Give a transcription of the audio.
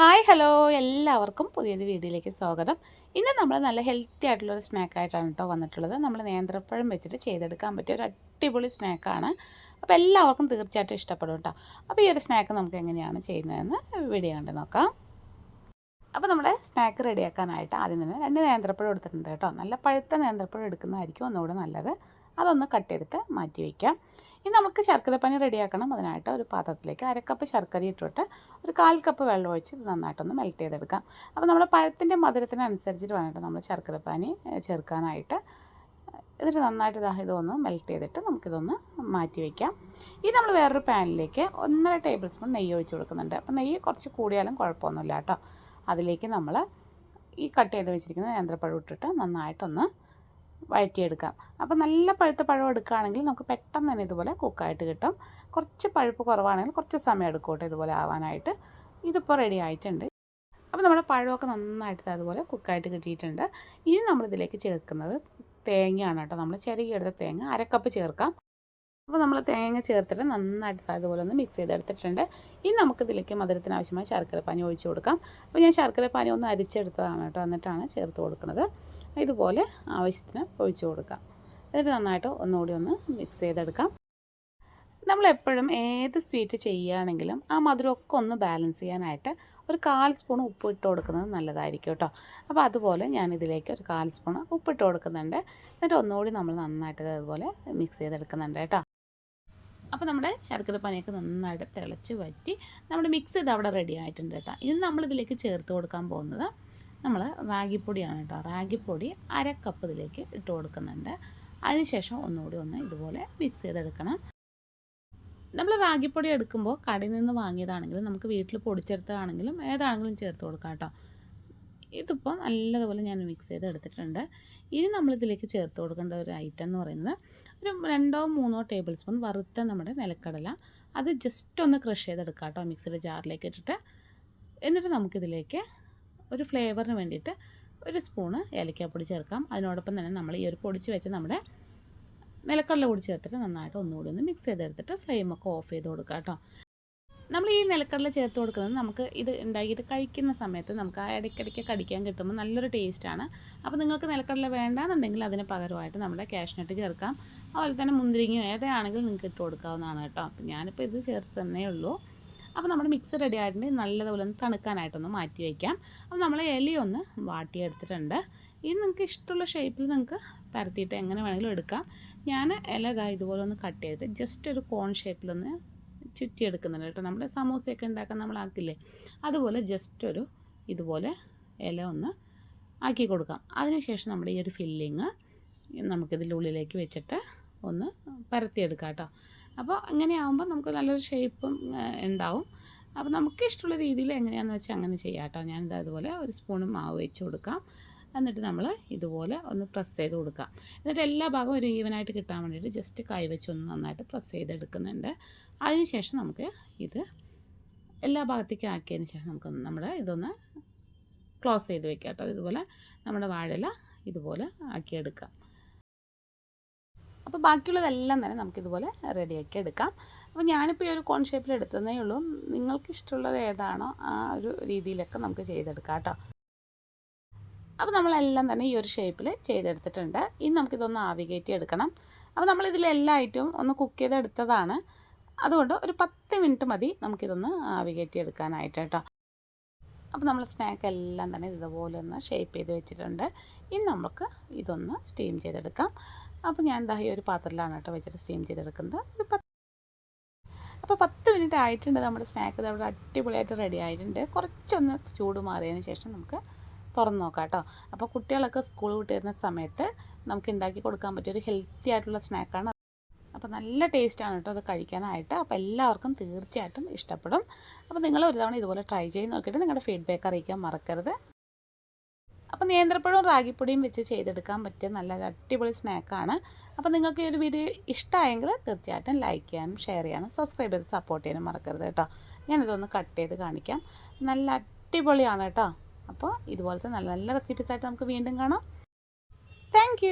Hi hello. എല്ലാവർക്കും പുതിയൊരു വീഡിയോയിലേക്ക് സ്വാഗതം. ഇന്ന് നമ്മൾ നല്ല ഹെൽത്തി ആയിട്ടുള്ള ആയിട്ടുള്ളൊരു സ്നാക്കായിട്ടാണ് കേട്ടോ വന്നിട്ടുള്ളത്. നമ്മൾ നേന്ത്രപ്പഴം വെച്ചിട്ട് ചെയ്തെടുക്കാൻ പറ്റിയ ഒരു അടിപൊളി സ്നാക്കാണ് അപ്പോൾ എല്ലാവർക്കും തീർച്ചയായിട്ടും ഇഷ്ടപ്പെടും കേട്ടോ അപ്പോൾ ഈ ഒരു സ്നാക്ക് നമുക്ക് എങ്ങനെയാണ് ചെയ്യുന്നതെന്ന് വീഡിയോ കണ്ട് നോക്കാം. അപ്പോൾ നമ്മുടെ സ്നാക്ക് റെഡിയാക്കാനായിട്ട് ആദ്യം തന്നെ രണ്ട് നേന്ത്രപ്പഴം എടുത്തിട്ടുണ്ട് കേട്ടോ നല്ല പഴുത്ത നേന്ത്രപ്പഴം എടുക്കുന്നതായിരിക്കും ഒന്നുകൂടെ നല്ലത്. അതൊന്ന് കട്ട് ചെയ്തിട്ട് മാറ്റി വയ്ക്കാം ഇനി നമുക്ക് ശർക്കരപ്പനി റെഡിയാക്കണം. അതിനായിട്ട് ഒരു പാത്രത്തിലേക്ക് അരക്കപ്പ് ശർക്കര ഇട്ടിട്ട് ഒരു കാൽ കപ്പ് വെള്ളം ഒഴിച്ച് ഇത് നന്നായിട്ടൊന്ന് മെൽറ്റ് ചെയ്തെടുക്കാം. അപ്പോൾ നമ്മൾ പഴത്തിന്റെ മധുരത്തിനനുസരിച്ചിട്ട് വേണം നമ്മൾ ശർക്കരപ്പാനി ചേർക്കാനായിട്ട്. എന്നിട്ട് നന്നായിട്ട് ഇതാ ഇതൊന്ന് മെൽറ്റ് ചെയ്തിട്ട് നമുക്കിതൊന്ന് മാറ്റി വയ്ക്കാം ഇനി നമ്മൾ വേറൊരു പാനിലേക്ക് ഒന്നര ടേബിൾ സ്പൂൺ നെയ്യ് ഒഴിച്ച് കൊടുക്കുന്നുണ്ട്. അപ്പോൾ നെയ്യ് കുറച്ച് കൂടിയാലും കുഴപ്പമൊന്നുമില്ല കേട്ടോ. അതിലേക്ക് നമ്മൾ ഈ കട്ട് ചെയ്ത് വെച്ചിരിക്കുന്ന നേന്ത്രപ്പഴം ഇട്ടിട്ട് നന്നായിട്ടൊന്ന് വഴറ്റിയെടുക്കാം. അപ്പോൾ നല്ല പഴുത്ത പഴം എടുക്കുകയാണെങ്കിൽ നമുക്ക് പെട്ടെന്ന് തന്നെ ഇതുപോലെ കുക്കായിട്ട് കിട്ടും. കുറച്ച് പഴുപ്പ് കുറവാണെങ്കിൽ കുറച്ച് സമയം എടുക്കോട്ടെ ഇതുപോലെ ആവാനായിട്ട്. ഇതിപ്പോൾ റെഡി ആയിട്ടുണ്ട്. അപ്പോൾ നമ്മുടെ പഴമൊക്കെ നന്നായിട്ട് അതുപോലെ കുക്കായിട്ട് കിട്ടിയിട്ടുണ്ട്. ഇനി നമ്മളിതിലേക്ക് ചേർക്കുന്നത് തേങ്ങയാണ് കേട്ടോ. നമ്മൾ ചിരകിയെടുത്ത തേങ്ങ അരക്കപ്പ് ചേർക്കാം. അപ്പോൾ നമ്മൾ തേങ്ങ ചേർത്തിട്ട് നന്നായിട്ട് അതുപോലെ ഒന്ന് മിക്സ് ചെയ്തെടുത്തിട്ടുണ്ട്. ഇനി നമുക്ക് ഇതിലേക്ക് മധുരത്തിന് ആവശ്യമായ ശർക്കരപ്പാനി ഒഴിച്ചു കൊടുക്കാം. അപ്പോൾ ഞാൻ ശർക്കരപ്പാനി ഒന്ന് അരിച്ചെടുത്തതാണ് കേട്ടോ. എന്നിട്ടാണ് ചേർത്ത് കൊടുക്കുന്നത് ഇതുപോലെ ആവശ്യത്തിന് ഒഴിച്ചു കൊടുക്കാം. എന്നിട്ട് നന്നായിട്ട് ഒന്നുകൂടി ഒന്ന് മിക്സ് ചെയ്തെടുക്കാം. നമ്മളെപ്പോഴും ഏത് സ്വീറ്റ് ചെയ്യുകയാണെങ്കിലും ആ മധുരമൊക്കെ ഒന്ന് ബാലൻസ് ചെയ്യാനായിട്ട് ഒരു കാൽ സ്പൂൺ ഉപ്പ് ഇട്ട് കൊടുക്കുന്നത് നല്ലതായിരിക്കും കേട്ടോ. അപ്പോൾ അതുപോലെ ഞാൻ ഇതിലേക്ക് ഒരു കാൽ സ്പൂൺ ഉപ്പിട്ട് കൊടുക്കുന്നുണ്ട്. എന്നിട്ട് ഒന്നുകൂടി നമ്മൾ നന്നായിട്ട് അതുപോലെ മിക്സ് ചെയ്തെടുക്കുന്നുണ്ട് കേട്ടോ. അപ്പോൾ നമ്മുടെ ശർക്കര പനിയൊക്കെ നന്നായിട്ട് തിളച്ച് വറ്റി നമ്മുടെ മിക്സ് ഇത് അവിടെ റെഡി ആയിട്ടുണ്ട് കേട്ടോ. ഇനി നമ്മളിതിലേക്ക് ചേർത്ത് കൊടുക്കാൻ പോകുന്നത് നമ്മൾ റാഗിപ്പൊടിയാണ് കേട്ടോ. റാഗിപ്പൊടി അര കപ്പ് ഇതിലേക്ക് ഇട്ട് കൊടുക്കുന്നുണ്ട്. അതിനുശേഷം ഒന്നുകൂടി ഒന്ന് ഇതുപോലെ മിക്സ് ചെയ്തെടുക്കണം. നമ്മൾ റാഗിപ്പൊടി എടുക്കുമ്പോൾ കടയിൽ നിന്ന് വാങ്ങിയതാണെങ്കിലും നമുക്ക് വീട്ടിൽ പൊടിച്ചെടുത്തതാണെങ്കിലും ഏതാണെങ്കിലും ചേർത്ത് കൊടുക്കാം കേട്ടോ. ഇതിപ്പോൾ നല്ലതുപോലെ ഞാൻ മിക്സ് ചെയ്ത് എടുത്തിട്ടുണ്ട് ഇനി നമ്മളിതിലേക്ക് ചേർത്ത് കൊടുക്കേണ്ട ഒരു ഐറ്റം എന്ന് പറയുന്നത് ഒരു രണ്ടോ മൂന്നോ ടേബിൾ സ്പൂൺ വറുത്ത നമ്മുടെ നിലക്കടല. അത് ജസ്റ്റ് ഒന്ന് ക്രഷ് ചെയ്തെടുക്കാം കേട്ടോ മിക്സിയുടെ ജാറിലേക്ക് ഇട്ടിട്ട്. എന്നിട്ട് നമുക്കിതിലേക്ക് ഒരു ഫ്ലേവറിന് വേണ്ടിയിട്ട് ഒരു സ്പൂണ് ഏലക്കാപ്പൊടി ചേർക്കാം. അതിനോടൊപ്പം തന്നെ നമ്മൾ ഈ ഒരു പൊടിച്ച് വെച്ച് നമ്മുടെ നിലക്കടല കൂടി ചേർത്തിട്ട് നന്നായിട്ട് ഒന്നുകൂടി ഒന്ന് മിക്സ് ചെയ്തെടുത്തിട്ട് ഫ്ലെയിമൊക്കെ ഓഫ് ചെയ്ത് കൊടുക്കുക കേട്ടോ. നമ്മൾ ഈ നിലക്കടല ചേർത്ത് കൊടുക്കുന്നത് നമുക്ക് ഇത് ഉണ്ടാക്കിയിട്ട് കഴിക്കുന്ന സമയത്ത് നമുക്ക് ആ ഇടയ്ക്കിടയ്ക്ക് കടിക്കാൻ കിട്ടുമ്പോൾ നല്ലൊരു ടേസ്റ്റാണ്. അപ്പോൾ നിങ്ങൾക്ക് നിലക്കടല വേണ്ടാന്നുണ്ടെങ്കിൽ അതിന് പകരമായിട്ട് നമ്മുടെ കാഷ്നട്ട് ചേർക്കാം. അതുപോലെ തന്നെ മുന്തിരിങ്ങയോ ഏതാണെങ്കിലും നിങ്ങൾക്ക് ഇട്ട് കൊടുക്കാവുന്നതാണ് കേട്ടോ. അപ്പോൾ ഞാനിപ്പോൾ ഇത് ചേർത്ത് തന്നേ ഉള്ളൂ. അപ്പോൾ നമ്മുടെ മിക്സ് റെഡി ആയിട്ടുണ്ട്. നല്ലതുപോലെ ഒന്ന് തണുക്കാനായിട്ടൊന്ന് മാറ്റി വയ്ക്കാം അപ്പോൾ നമ്മൾ ഇലയൊന്ന് വാട്ടിയെടുത്തിട്ടുണ്ട്. ഇനി നിങ്ങൾക്ക് ഇഷ്ടമുള്ള ഷേപ്പിൽ നിങ്ങൾക്ക് പരത്തിയിട്ട് എങ്ങനെ വേണമെങ്കിലും എടുക്കാം. ഞാൻ ഇല ഇതാ ഇതുപോലെ ഒന്ന് കട്ട് ചെയ്തിട്ട് ജസ്റ്റ് ഒരു കോൺ ഷേപ്പിലൊന്ന് ചുറ്റിയെടുക്കുന്നുണ്ട് കേട്ടോ. നമ്മുടെ സമൂസയൊക്കെ ഉണ്ടാക്കാൻ നമ്മൾ ആക്കില്ലേ? അതുപോലെ ജസ്റ്റ് ഒരു ഇതുപോലെ ഇല ഒന്ന് ആക്കി കൊടുക്കാം. അതിനുശേഷം നമ്മുടെ ഈ ഒരു ഫില്ലിങ് നമുക്കിതിന്റെ ഉള്ളിലേക്ക് വെച്ചിട്ട് ഒന്ന് പരത്തിയെടുക്കാം കേട്ടോ. അപ്പോൾ അങ്ങനെ ആകുമ്പോൾ നമുക്ക് നല്ലൊരു ഷേപ്പും ഉണ്ടാവും. അപ്പോൾ നമുക്ക് ഇഷ്ടമുള്ള രീതിയിൽ എങ്ങനെയാണെന്ന് വെച്ചാൽ അങ്ങനെ ചെയ്യാം കേട്ടോ. ഞാനിത് അതുപോലെ ഒരു സ്പൂൺ മാവ് വെച്ച് കൊടുക്കാം. എന്നിട്ട് നമ്മൾ ഇതുപോലെ ഒന്ന് പ്രസ് ചെയ്ത് കൊടുക്കാം എന്നിട്ട് എല്ലാ ഭാഗവും ഒരു ഈവനായിട്ട് കിട്ടാൻ വേണ്ടിയിട്ട് ജസ്റ്റ് കൈ വെച്ച് ഒന്ന് നന്നായിട്ട് പ്രസ് ചെയ്തെടുക്കുന്നുണ്ട്. അതിനുശേഷം നമുക്ക് ഇത് എല്ലാ ഭാഗത്തേക്കും ആക്കിയതിന് ശേഷം നമുക്ക് നമ്മൾ ഇതൊന്ന് ക്ലോസ് ചെയ്ത് വെക്കാം കേട്ടോ. ഇതുപോലെ നമ്മുടെ വാഴല ഇതുപോലെ ആക്കിയെടുക്കാം അപ്പോൾ ബാക്കിയുള്ളതെല്ലാം തന്നെ നമുക്കിതുപോലെ റെഡിയാക്കി എടുക്കാം. അപ്പോൾ ഞാനിപ്പോൾ ഈ ഒരു കോൺ ഷേപ്പിൽ എടുത്തതേ ഉള്ളൂ. നിങ്ങൾക്ക് ഇഷ്ടമുള്ളത് ഏതാണോ ആ ഒരു രീതിയിലൊക്കെ നമുക്ക് ചെയ്തെടുക്കാം കേട്ടോ. അപ്പോൾ നമ്മളെല്ലാം തന്നെ ഈ ഒരു ഷേപ്പിൽ ചെയ്തെടുത്തിട്ടുണ്ട്. ഇനി നമുക്കിതൊന്ന് ആവികേറ്റി എടുക്കണം. അപ്പോൾ നമ്മളിതിലെല്ലാ ഐറ്റവും ഒന്ന് കുക്ക് ചെയ്തെടുത്തതാണ്. അതുകൊണ്ട് ഒരു പത്ത് മിനിറ്റ് മതി നമുക്കിതൊന്ന് ആവികേറ്റി എടുക്കാനായിട്ട് കേട്ടോ. അപ്പോൾ നമ്മൾ സ്നാക്ക് എല്ലാം തന്നെ ഇതുപോലെ ഒന്ന് ഷേപ്പ് ചെയ്ത് വെച്ചിട്ടുണ്ട്. ഇനി നമുക്ക് ഇതൊന്ന് സ്റ്റീം ചെയ്തെടുക്കാം. അപ്പോൾ ഞാൻ എന്താ ഈ ഒരു പാത്രത്തിലാണ് കേട്ടോ വെച്ചിട്ട് സ്റ്റീം ചെയ്തെടുക്കുന്നത്. ഒരു പത്ത് അപ്പോൾ പത്ത് മിനിറ്റ് ആയിട്ടുണ്ട് നമ്മുടെ സ്നാക്ക് അവിടെ അടിപൊളിയായിട്ട് റെഡി ആയിട്ടുണ്ട്. കുറച്ചൊന്ന് ചൂട് മാറിയതിന് ശേഷം നമുക്ക് തുറന്ന് നോക്കാം കേട്ടോ അപ്പോൾ കുട്ടികളൊക്കെ സ്കൂൾ വിട്ട് വരുന്ന സമയത്ത് നമുക്ക് ഉണ്ടാക്കി കൊടുക്കാൻ പറ്റിയ ഒരു ഹെൽത്തി ആയിട്ടുള്ള സ്നാക്കാണ് അപ്പോൾ നല്ല ടേസ്റ്റാണ് കേട്ടോ അത് കഴിക്കാനായിട്ട്. അപ്പോൾ എല്ലാവർക്കും തീർച്ചയായിട്ടും ഇഷ്ടപ്പെടും. അപ്പോൾ നിങ്ങൾ ഒരു തവണ ഇതുപോലെ ട്രൈ ചെയ്ത് നോക്കിയിട്ട് നിങ്ങളുടെ ഫീഡ്ബാക്ക് അറിയിക്കാൻ മറക്കരുത്. അപ്പോൾ നേന്ത്രപ്പഴവും റാഗിപ്പൊടിയും വെച്ച് ചെയ്തെടുക്കാൻ പറ്റിയ നല്ല അടിപൊളി സ്നാക്കാണ് അപ്പോൾ നിങ്ങൾക്ക് ഈ ഒരു വീഡിയോ ഇഷ്ടമായെങ്കിൽ തീർച്ചയായിട്ടും ലൈക്ക് ചെയ്യാനും ഷെയർ ചെയ്യാനും സബ്സ്ക്രൈബ് ചെയ്ത് സപ്പോർട്ട് ചെയ്യാനും മറക്കരുത് കേട്ടോ ഞാനിതൊന്ന് കട്ട് ചെയ്ത് കാണിക്കാം. നല്ല അടിപൊളിയാണ് കേട്ടോ അപ്പോൾ ഇതുപോലത്തെ നല്ല നല്ല റെസിപ്പീസ് ആയിട്ട് നമുക്ക് വീണ്ടും കാണാം. താങ്ക്